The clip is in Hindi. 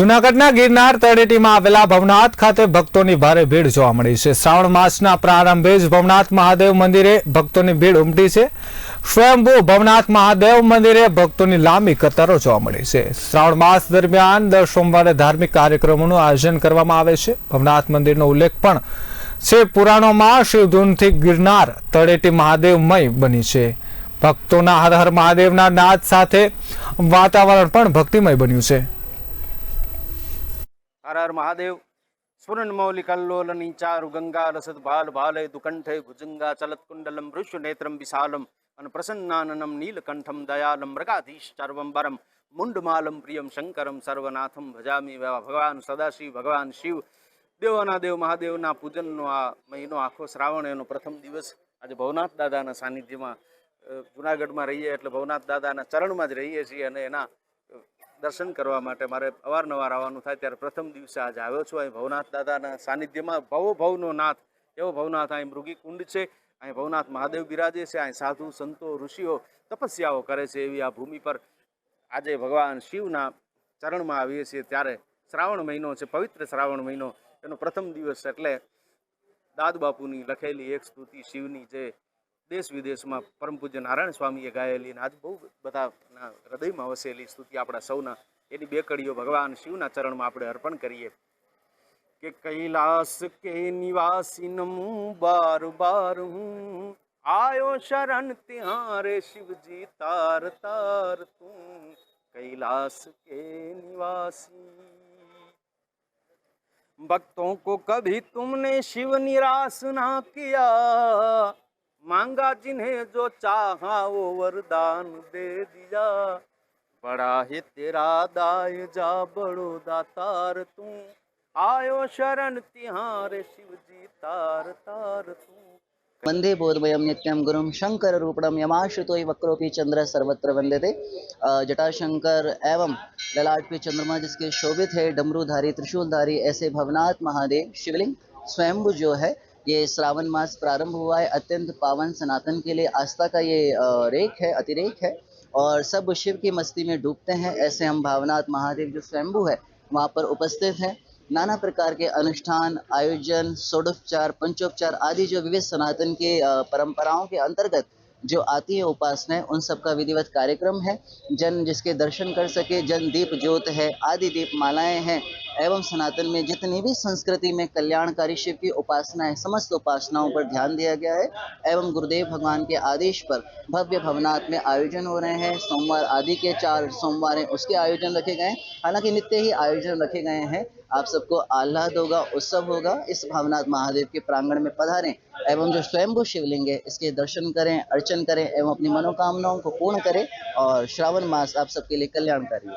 જૂનાગઢના ગિરનાર તળેટીમાં આવેલા ભવનાથ ખાતે ભક્તોની ભારે ભીડ જોવા મળી છે. શ્રાવણ માસના પ્રારંભે જ ભવનાથ મહાદેવ મંદિરે ભક્તોની ભીડ ઉમટી છે. સ્વયંભૂ ભવનાથ મહાદેવ મંદિરે ભક્તોની લાંબી કતારો જોવા મળી છે. શ્રાવણ માસ દરમિયાન દર સોમવારે ધાર્મિક કાર્યક્રમોનું આયોજન કરવામાં આવે છે. ભવનાથ મંદિરનો ઉલ્લેખ પણ છે પુરાણોમાં શિવધૂનથી ગિરનાર તળેટી મહાદેવમય બની છે. ભક્તોના હર હર મહાદેવના નાદ સાથે વાતાવરણ પણ ભક્તિમય બન્યું છે. હર હર મહાદેવ સ્ફુરન મૌલિકલ્લોલની ચારુ ગંગા લસદ ભાલ ભાલે દુકંઠે ભુજંગા ચલત કુંડલમ ઋષુ નેત્રમ વિશાલમ અને પ્રસન્નાનનમ નીલકંઠમ દયાલમ મૃગાધીશ ચર્વંબરમ મુંડમાલમ પ્રિયમ શંકરમ સર્વનાથમ ભજામી ભગવાન સદાશિવ ભગવાન શિવ દેવોના દેવ મહાદેવના પૂજનનો આ મહિનો આખો શ્રાવણ એનો પ્રથમ દિવસ આજે ભવનાથ દાદાના સાનિધ્યમાં જુનાગઢમાં રહીએ એટલે ભવનાથ દાદાના ચરણમાં જ રહીએ છીએ અને એના દર્શન કરવા માટે મારે અવારનવાર આવવાનું થાય ત્યારે પ્રથમ દિવસે આજે આવ્યો છું. અહીં ભવનાથ દાદાના સાનિધ્યમાં ભવો ભવનો નાથ, એવો ભવનાથ અહીં મૃગી કુંડ છે, અહીં ભવનાથ મહાદેવ બિરાજે છે, અહીં સાધુ સંતો, ઋષિઓ તપસ્યાઓ કરે છે એવી આ ભૂમિ પર આજે ભગવાન શિવના ચરણમાં આવીએ છીએ ત્યારે શ્રાવણ મહિનો છે, પવિત્ર શ્રાવણ મહિનો. એનો પ્રથમ દિવસ એટલે દાદ બાપુની લખેલી એક સ્તુતિ શિવની જે દેશ વિદેશમાં પરમ પૂજ્ય નારાયણ સ્વામીએ ગાયેલી અને આજ બહુ બધાના હૃદયમાં વસેલી સ્તુતિ આપણા સૌના એની બે કડીઓ ભગવાન શિવના ચરણમાં આપણે અર્પણ કરીએ કે કૈલાસ કે નિવાસીનમ બાર બાર હું આયો શરણ તિહારે શિવજી તાર તાર તું कैलाश के निवासी भक्तों को कभी तुमने शिव निराश ना किया मांगा जिन्हें जो चाहा वो वरदान दे दिया। बड़ा है तेरा दाय जा बड़ो दातार तू। आयो शरण तिहारे शिव जी तार तार तू। वंदे बोधमयं नित्यं शंकर शङ्कररूपणं यमाश्रितो वक्रोपि चंद्र सर्वत्र वंदते अ, जटाशंकर एवं ललाट पे चंद्रमा जिसके शोभित है डमरूधारी त्रिशूलधारी ऐसे भवनाथ महादेव शिवलिंग स्वयंभू जो है। ये श्रावण मास प्रारंभ हुआ है। अत्यंत पावन सनातन के लिए आस्था का ये रेख है, अतिरेक है और सब शिव की मस्ती में डूबते हैं। ऐसे हम भावनाथ महादेव जो स्वयंभू है, वहाँ पर उपस्थित हैं। नाना प्रकार के अनुष्ठान, आयोजन षोडोपचार पंचोपचार आदि जो विविध सनातन के परंपराओं के अंतर्गत जो आती है उपासनाएँ, उन सब का विधिवत कार्यक्रम है। जन जिसके दर्शन कर सके, जन दीप ज्योत है, आदि दीप मालाएँ हैं एवं सनातन में जितनी भी संस्कृति में कल्याणकारी शिव की उपासना है समस्त उपासनाओं पर ध्यान दिया गया है एवं गुरुदेव भगवान के आदेश पर भव्य भवनाथ में आयोजन हो रहे हैं। सोमवार आदि के चार सोमवार हैं उसके आयोजन रखे गए हैं। हालाँकि नित्य ही आयोजन रखे गए हैं। आप सबको आह्लाद होगा, उत्सव होगा। इस भावनाथ महादेव के प्रांगण में पधारें एवं जो स्वयंभू शिवलिंग है, इसके दर्शन करें, अर्चन करें एवं अपनी मनोकामनाओं को पूर्ण करें और श्रावण मास आप सबके लिए कल्याणकारी